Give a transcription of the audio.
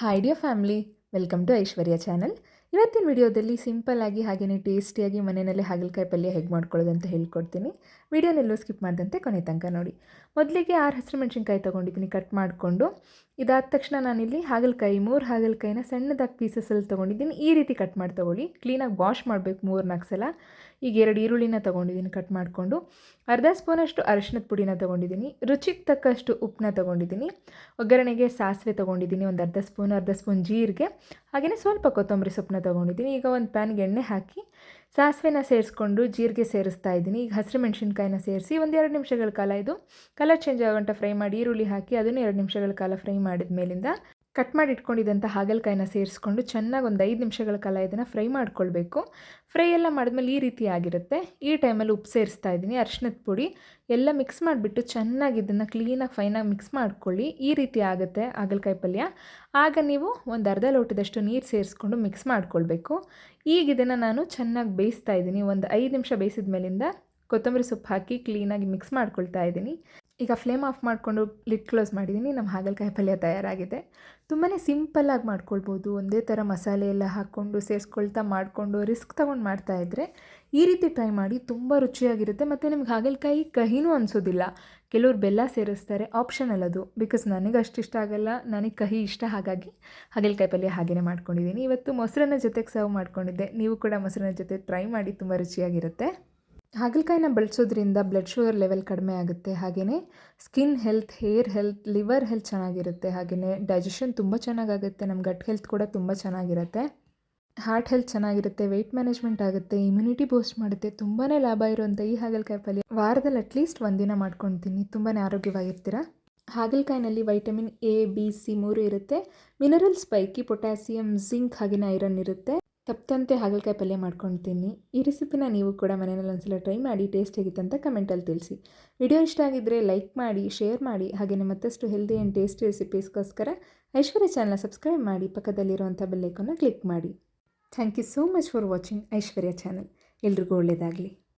Hi dear family welcome to Aishwarya channel ಇವತ್ತಿನ ವಿಡಿಯೋದಲ್ಲಿ ಸಿಂಪಲ್ಲಾಗಿ ಹಾಗೆಯೇ ಟೇಸ್ಟಿಯಾಗಿ ಮನೆಯಲ್ಲೇ ಹಾಗಲಕಾಯಿ ಪಲ್ಯ ಹೇಗೆ ಮಾಡ್ಕೊಳ್ಳೋದು ಅಂತ ಹೇಳ್ಕೊಡ್ತೀನಿ. ವಿಡಿಯೋನೆಲ್ಲೂ ಸ್ಕಿಪ್ ಮಾಡಿದಂತೆ ಕೊನೆ ತನಕ ನೋಡಿ. ಮೊದಲಿಗೆ ಆರು ಹಸಿರು ಮೆಣಸಿನ್ಕಾಯಿ ತೊಗೊಂಡಿದ್ದೀನಿ ಕಟ್ ಮಾಡಿಕೊಂಡು. ಇದಾದ ತಕ್ಷಣ ನಾನಿಲ್ಲಿ ಹಾಗಲಕಾಯಿ, ಮೂರು ಹಾಗಲಕಾಯಿನ ಸಣ್ಣದಾಗಿ ಪೀಸಸಲ್ಲಿ ತೊಗೊಂಡಿದ್ದೀನಿ. ಈ ರೀತಿ ಕಟ್ ಮಾಡಿ ತೊಗೊಳ್ಳಿ. ಕ್ಲೀನಾಗಿ ವಾಶ್ ಮಾಡಬೇಕು ಮೂರು ನಾಲ್ಕು ಸಲ. ಈಗ ಎರಡು ಈರುಳ್ಳಿನ ತೊಗೊಂಡಿದ್ದೀನಿ ಕಟ್ ಮಾಡಿಕೊಂಡು. ಅರ್ಧ ಸ್ಪೂನಷ್ಟು ಅರಿಶಿನದ ಪುಡಿನ ತೊಗೊಂಡಿದ್ದೀನಿ. ರುಚಿಗೆ ತಕ್ಕಷ್ಟು ಉಪ್ಪನ್ನ ತೊಗೊಂಡಿದ್ದೀನಿ. ಒಗ್ಗರಣೆಗೆ ಸಾಸಿವೆ ತೊಗೊಂಡಿದ್ದೀನಿ, ಒಂದು ಅರ್ಧ ಸ್ಪೂನ್ ಅರ್ಧ ಸ್ಪೂನ್ ಜೀರಿಗೆ. ಹಾಗೆಯೇ ಸ್ವಲ್ಪ ಕೊತ್ತಂಬರಿ ಸೊಪ್ಪನ್ನ ತೊಗೊಂಡಿದ್ದೀನಿ. ಈಗ ಒಂದು ಪ್ಯಾನ್ಗೆ ಎಣ್ಣೆ ಹಾಕಿ ಸಾಸಿವೆನ ಸೇರಿಸ್ಕೊಂಡು ಜೀರಿಗೆ ಸೇರಿಸ್ತಾ ಇದ್ದೀನಿ. ಈಗ ಹಸಿರು ಮೆಣಸಿನ್ಕಾಯಿನ ಸೇರಿಸಿ ಒಂದು ಎರಡು ನಿಮಿಷಗಳ ಕಾಲ ಇದು. ಕಲರ್ ಚೇಂಜ್ ಆಗೋಂಟ ಫ್ರೈ ಮಾಡಿ ಈರುಳ್ಳಿ ಹಾಕಿ ಅದನ್ನು ಎರಡು ನಿಮಿಷಗಳ ಕಾಲ ಫ್ರೈ ಮಾಡಿದ ಮೇಲಿಂದ ಕಟ್ ಮಾಡಿ ಇಟ್ಕೊಂಡಿದ್ದಂಥ ಹಾಗಲಕಾಯಿನ ಸೇರಿಸ್ಕೊಂಡು ಚೆನ್ನಾಗಿ ಒಂದು ಐದು ನಿಮಿಷಗಳ ಕಾಲ ಇದನ್ನು ಫ್ರೈ ಮಾಡ್ಕೊಳ್ಬೇಕು. ಫ್ರೈ ಎಲ್ಲ ಮಾಡಿದ್ಮೇಲೆ ಈ ರೀತಿ ಆಗಿರುತ್ತೆ. ಈ ಟೈಮಲ್ಲಿ ಉಪ್ಪು ಸೇರಿಸ್ತಾ ಇದ್ದೀನಿ ಅರ್ಶಿನದ ಪುಡಿ. ಎಲ್ಲ ಮಿಕ್ಸ್ ಮಾಡಿಬಿಟ್ಟು ಚೆನ್ನಾಗಿ ಇದನ್ನು ಕ್ಲೀನಾಗಿ ಫೈನಾಗಿ ಮಿಕ್ಸ್ ಮಾಡ್ಕೊಳ್ಳಿ. ಈ ರೀತಿ ಆಗುತ್ತೆ ಹಾಗಲಕಾಯಿ ಪಲ್ಯ. ಆಗ ನೀವು ಒಂದು ಅರ್ಧ ಲೋಟದಷ್ಟು ನೀರು ಸೇರಿಸ್ಕೊಂಡು ಮಿಕ್ಸ್ ಮಾಡ್ಕೊಳ್ಬೇಕು. ಈಗ ಇದನ್ನು ನಾನು ಚೆನ್ನಾಗಿ ಬೇಯಿಸ್ತಾ ಇದ್ದೀನಿ. ಒಂದು ಐದು ನಿಮಿಷ ಬೇಯಿಸಿದ ಮೇಲಿಂದ ಕೊತ್ತಂಬರಿ ಸೊಪ್ಪು ಹಾಕಿ ಕ್ಲೀನಾಗಿ ಮಿಕ್ಸ್ ಮಾಡ್ಕೊಳ್ತಾ ಇದ್ದೀನಿ. ಈಗ ಫ್ಲೇಮ್ ಆಫ್ ಮಾಡಿಕೊಂಡು ಲಿಟ್ ಕ್ಲೋಸ್ ಮಾಡಿದ್ದೀನಿ. ನಮ್ಮ ಹಾಗಲಕಾಯಿ ಪಲ್ಯ ತಯಾರಾಗಿದೆ. ತುಂಬಾ ಸಿಂಪಲ್ಲಾಗಿ ಮಾಡ್ಕೊಳ್ಬೋದು. ಒಂದೇ ಥರ ಮಸಾಲೆ ಎಲ್ಲ ಹಾಕ್ಕೊಂಡು ಸೇರಿಸ್ಕೊಳ್ತಾ ಮಾಡಿಕೊಂಡು ರಿಸ್ಕ್ ತೊಗೊಂಡು ಮಾಡ್ತಾಯಿದ್ರೆ ಈ ರೀತಿ ಟ್ರೈ ಮಾಡಿ ತುಂಬ ರುಚಿಯಾಗಿರುತ್ತೆ. ಮತ್ತು ನಿಮ್ಗೆ ಹಾಗಲಕಾಯಿ ಕಹಿನೂ ಅನಿಸೋದಿಲ್ಲ. ಕೆಲವ್ರು ಬೆಲ್ಲ ಸೇರಿಸ್ತಾರೆ. ಆಪ್ಷನಲ್ ಅದು. ಬಿಕಾಸ್ ನನಗೆ ಅಷ್ಟು ಇಷ್ಟ ಆಗಲ್ಲ. ನನಗೆ ಕಹಿ ಇಷ್ಟ. ಹಾಗಾಗಿ ಹಾಗಲಕಾಯಿ ಪಲ್ಯ ಹಾಗೆಯೇ ಮಾಡ್ಕೊಂಡಿದ್ದೀನಿ. ಇವತ್ತು ಮೊಸರನ್ನ ಜೊತೆಗೆ ಸರ್ವ್ ಮಾಡ್ಕೊಂಡಿದ್ದೆ. ನೀವು ಕೂಡ ಮೊಸರನ್ನ ಜೊತೆ ಟ್ರೈ ಮಾಡಿ ತುಂಬ ರುಚಿಯಾಗಿರುತ್ತೆ. ಹಾಗಲಕಾಯಿನ ಬಳಸೋದ್ರಿಂದ ಬ್ಲಡ್ ಶುಗರ್ ಲೆವೆಲ್ ಕಡಿಮೆ ಆಗುತ್ತೆ. ಹಾಗೆಯೇ skin health hair health liver health ಚೆನ್ನಾಗಿರುತ್ತೆ. ಹಾಗೆಯೇ ಡೈಜೆಷನ್ ತುಂಬ ಚೆನ್ನಾಗಾಗುತ್ತೆ. ನಮ್ಮ ಗಟ್ ಹೆಲ್ತ್ ಕೂಡ ತುಂಬ ಚೆನ್ನಾಗಿರುತ್ತೆ. ಹಾರ್ಟ್ ಹೆಲ್ತ್ ಚೆನ್ನಾಗಿರುತ್ತೆ. ವೆಯ್ಟ್ ಮ್ಯಾನೇಜ್ಮೆಂಟ್ ಆಗುತ್ತೆ. ಇಮ್ಯುನಿಟಿ ಬೂಸ್ಟ್ ಮಾಡುತ್ತೆ. ತುಂಬಾ ಲಾಭ ಇರುವಂಥ ಈ ಹಾಗಲಕಾಯಿ ಪಲ್ಯ ವಾರದಲ್ಲಿ ಅಟ್ಲೀಸ್ಟ್ ಒಂದಿನ ಮಾಡ್ಕೊತೀನಿ. ತುಂಬಾ ಆರೋಗ್ಯವಾಗಿರ್ತೀರ? ಹಾಗಲಕಾಯಿನಲ್ಲಿ ವೈಟಮಿನ್ ಎ ಬಿ ಸಿ ಮೂರು ಇರುತ್ತೆ. ಮಿನರಲ್ಸ್ ಪೈಕಿ ಪೊಟ್ಯಾಸಿಯಮ್ ಜಿಂಕ್ ಹಾಗೆಯೇ ಐರನ್ ಇರುತ್ತೆ. ತಪ್ಪದಂತೆ ಹಾಗಲಕಾಯಿ ಪಲ್ಯ ಮಾಡ್ಕೊಳ್ತೀನಿ ಈ ರೆಸಿಪಿನ ನೀವು ಕೂಡ ಮನೆಯಲ್ಲಿ ಒಂದ್ಸಲ ಟ್ರೈ ಮಾಡಿ, ಟೇಸ್ಟ್ ಹೇಗಿತ್ತು ಅಂತ ಕಮೆಂಟಲ್ಲಿ ತಿಳಿಸಿ. ವಿಡಿಯೋ ಇಷ್ಟ ಆಗಿದ್ದರೆ ಲೈಕ್ ಮಾಡಿ, ಶೇರ್ ಮಾಡಿ ಹಾಗೆಯೇ ಮತ್ತಷ್ಟು ಹೆಲ್ದಿ ಆ್ಯಂಡ್ ಟೇಸ್ಟಿ ರೆಸಿಪೀಸ್ಗೋಸ್ಕರ ಐಶ್ವರ್ಯ ಚಾನಲ್ನ ಸಬ್ಸ್ಕ್ರೈಬ್ ಮಾಡಿ, ಪಕ್ಕದಲ್ಲಿರುವಂಥ ಬೆಲ್ಲೈಕನ್ನು ಕ್ಲಿಕ್ ಮಾಡಿ. Thank you so much for watching Aishwarya channel. ಎಲ್ರಿಗೂ ಒಳ್ಳೆಯದಾಗಲಿ.